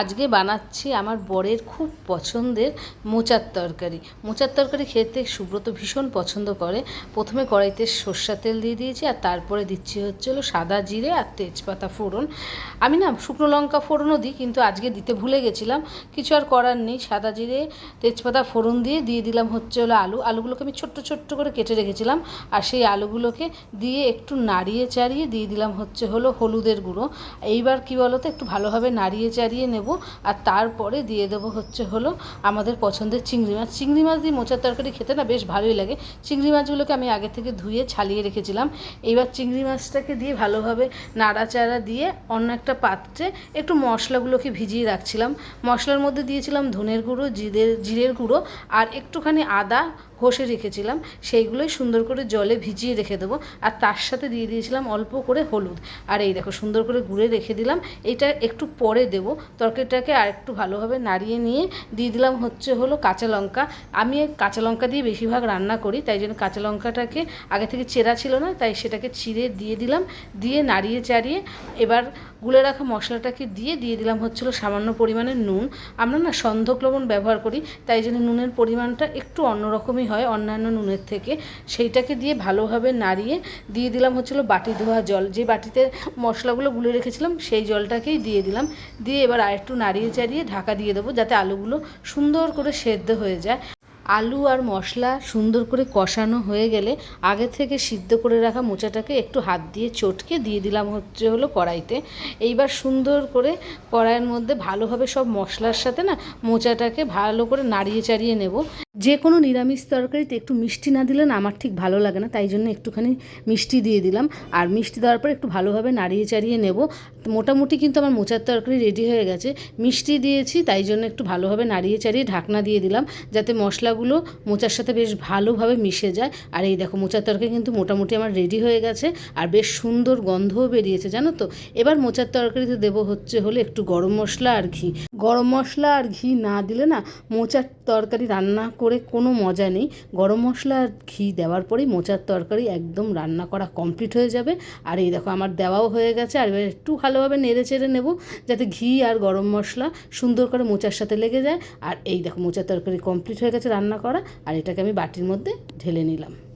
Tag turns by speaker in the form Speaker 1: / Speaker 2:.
Speaker 1: আজকে বানাচ্ছি আমার বরের খুব পছন্দের মোচার তরকারি। মোচার তরকারি খেতে সুব্রত ভীষণ পছন্দ করে। প্রথমে কড়াইতে সর্ষা তেল দিয়ে দিয়েছি আর তারপরে দিচ্ছি হচ্ছে হলো সাদা জিরে আর তেজপাতা ফোড়ন। আমি না শুকনো লঙ্কা ফোড়নও দিই কিন্তু আজকে দিতে ভুলে গেছিলাম। কিছু আর করার নেই। সাদা জিরে, তেজপাতা ফোড়ন দিয়ে দিয়ে দিলাম হচ্ছে হলো আলু। আলুগুলোকে আমি ছোট্ট ছোট্ট করে কেটে রেখেছিলাম আর সেই আলুগুলোকে দিয়ে একটু নাড়িয়ে চাড়িয়ে দিয়ে দিলাম হচ্ছে হলো হলুদের গুঁড়ো। এইবার কি বলতো? একটু ভালোভাবে নাড়িয়ে চাড়িয়ে নেব। আর তারপরে দিয়ে দেবো হচ্ছে হলো আমাদের পছন্দের চিংড়ি মাছ। চিংড়ি মাছ দিয়ে মোচার তরকারি খেতে না বেশ ভালোই লাগে। চিংড়ি মাছগুলোকে আমি আগে থেকে ধুয়ে ছালিয়ে রেখেছিলাম। এইবার চিংড়ি মাছটাকে দিয়ে ভালোভাবে নাড়াচাড়া দিয়ে অন্য একটা পাত্রে একটু মশলাগুলোকে ভিজিয়ে রাখছিলাম। মশলার মধ্যে দিয়েছিলাম ধনের গুঁড়ো, জিরের জিরের গুঁড়ো আর একটুখানি আদা ঘষে রেখেছিলাম। সেইগুলোই সুন্দর করে জলে ভিজিয়ে রেখে দেবো। আর তার সাথে দিয়ে দিয়েছিলাম অল্প করে হলুদ। আর এই দেখো সুন্দর করে গুঁড়ে রেখে দিলাম। এটা একটু পরে দেবো। তরকারিটাকে আর একটু ভালোভাবে নাড়িয়ে নিয়ে দিয়ে দিলাম হচ্ছে হলো কাঁচা লঙ্কা। আমি কাঁচা লঙ্কা দিয়ে বেশিরভাগ রান্না করি, তাই জন্য কাঁচা লঙ্কাটাকে আগে থেকে চেরা ছিল না, তাই সেটাকে চিড়ে দিয়ে দিলাম। দিয়ে নাড়িয়ে চাড়িয়ে এবার গুলে রাখা মশলাটাকে দিয়ে দিয়ে দিলাম হচ্ছিল সামান্য পরিমাণে নুন। আমরা না সন্ধক লবণ ব্যবহার করি, তাই জন্য নুনের পরিমাণটা একটু অন্যরকমই হয় অন্যান্য নুনের থেকে। সেইটাকে দিয়ে ভালোভাবে নাড়িয়ে দিয়ে দিলাম হচ্ছিল বাটি ধোয়া জল। যে বাটিতে মশলাগুলো গুলে রেখেছিলাম, সেই জলটাকেই দিয়ে দিলাম। দিয়ে এবার আরেকটু নাড়িয়ে চাড়িয়ে ঢাকা দিয়ে দেবো যাতে আলুগুলো সুন্দর করে সেদ্ধ হয়ে যায়। আলু আর মশলা সুন্দর করে কষানো হয়ে গেলে আগে থেকে সিদ্ধ করে রাখা মোচাটাকে একটু হাত দিয়ে চটকে দিয়ে দিলাম হচ্ছে হলো কড়াইতে। এইবার সুন্দর করে কড়াইয়ের মধ্যে ভালোভাবে সব মশলার সাথে না মোচাটাকে ভালো করে নাড়িয়ে চাড়িয়ে নেব। যে কোনো নিরামিষ তরকারিতে একটু মিষ্টি না দিলে না আমার ঠিক ভালো লাগে না, তাই জন্য একটুখানি মিষ্টি দিয়ে দিলাম। আর মিষ্টি দেওয়ার পর একটু ভালোভাবে নাড়িয়ে চাড়িয়ে নেব। মোটামুটি কিন্তু আমার মোচার তরকারি রেডি হয়ে গেছে। মিষ্টি দিয়েছি, তাই জন্য একটু ভালোভাবে নাড়িয়ে চাড়িয়ে ঢাকনা দিয়ে দিলাম, যাতে মশলাগুলো মোচার সাথে বেশ ভালোভাবে মিশে যায়। আর এই দেখো, মোচার তরকারি কিন্তু মোটামুটি আমার রেডি হয়ে গেছে, আর বেশ সুন্দর গন্ধও বেরিয়েছে, জানো তো? এবার মোচার তরকারিতে দেবো হচ্ছে হলে একটু গরম মশলা আর ঘি। গরম মশলা আর ঘি না দিলে না মোচার তরকারি রান্না করে কোনো মজা নেই। গরম মশলা আর ঘি দেওয়ার পরেই মোচার তরকারি একদম রান্না করা কমপ্লিট হয়ে যাবে। আর এই দেখো আমার দেওয়াও হয়ে গেছে। আর এবার একটু ভালোভাবে নেড়ে চেড়ে নেব যাতে ঘি আর গরম মশলা সুন্দর করে মোচার সাথে লেগে যায়। আর এই দেখো মোচার তরকারি কমপ্লিট হয়ে গেছে রান্না করা। আর এটাকে আমি বাটির মধ্যে ঢেলে নিলাম।